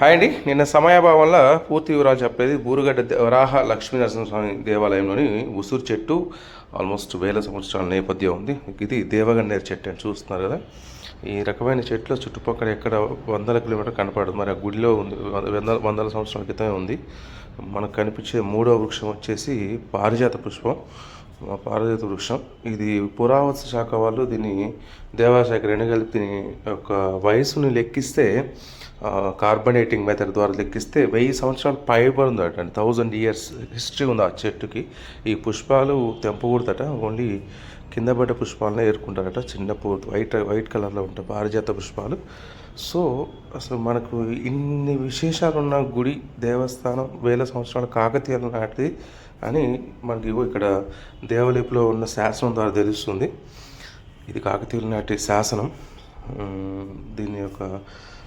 Hi అండి. నిన్న సమయాభావం వల్ల పూర్తి వివరాలు చెప్పేది బూరుగడ్డ దే- వరాహ లక్ష్మీ నరసింహస్వామి దేవాలయంలోని ఉసూరు చెట్టు ఆల్మోస్ట్ వేల సంవత్సరాల నేపథ్యం ఉంది. ఇది దేవగన్నేరు చెట్టు అని చూస్తున్నారు కదా. ఈ రకమైన చెట్లు చుట్టుపక్కల ఎక్కడ వందల కిలోమీటర్ కనపడదు. మరి ఆ గుడిలో ఉంది. వందల వందల సంవత్సరాల క్రితమే ఉంది. మనకు కనిపించే మూడో వృక్షం వచ్చేసి పారిజాత పుష్పం. మా పారిజాత వృక్షం. ఇది పురావస్తు శాఖ వాళ్ళు దీన్ని దేవాశాఖ రెండు కలిపి దీని యొక్క వయసుని లెక్కిస్తే కార్బనేటింగ్ మెథడ్ ద్వారా లెక్కిస్తే వెయ్యి సంవత్సరాలు పైబడిందట అండి. థౌజండ్ ఇయర్స్ హిస్టరీ ఉంది ఆ చెట్టుకి. ఈ పుష్పాలు తెంపకూడదట ఓన్లీ కింద పడ్డ పుష్పాలను ఏరుకుంటారట చిన్న పూ వైట్ వైట్ కలర్లో ఉంటాయి పారిజాత పుష్పాలు. సో అసలు మనకు ఇన్ని విశేషాలు ఉన్న గుడి దేవస్థానం వేల సంవత్సరాల కాకతీయాల నాటిది అని మనకి ఇక్కడ దేవలిపిలో ఉన్న శాసనం ద్వారా తెలుస్తుంది. ఇది కాకతీయుల నాటి శాసనం. దీని యొక్క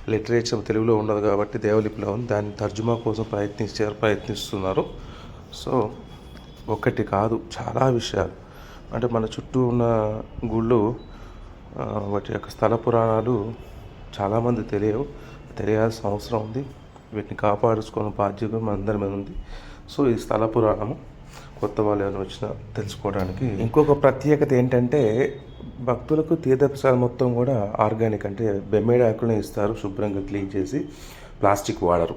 లిటరేచర్ తెలుగులో ఉండదు కాబట్టి దేవలిపిలో ఉంది. దాని తర్జుమా కోసం ప్రయత్నించారు ప్రయత్నిస్తున్నారు. సో ఒకటి కాదు చాలా విషయాలు. అంటే మన చుట్టూ ఉన్న గుళ్ళు వాటి యొక్క స్థల పురాణాలు చాలామంది తెలియవు. తెలియాల్సిన అవసరం ఉంది. వీటిని కాపాడుకోవడం బాధ్యత మన అందరి మీద ఉంది. సో ఈ స్థల పురాణము కొత్త వాళ్ళు ఏమైనా వచ్చినా తెలుసుకోవడానికి ఇంకొక ప్రత్యేకత ఏంటంటే భక్తులకు తీర్థప్రసాదం మొత్తం కూడా ఆర్గానిక్ అంటే బెమ్మేడ ఆకులను ఇస్తారు శుభ్రంగా క్లీన్ చేసి ప్లాస్టిక్ వాడరు.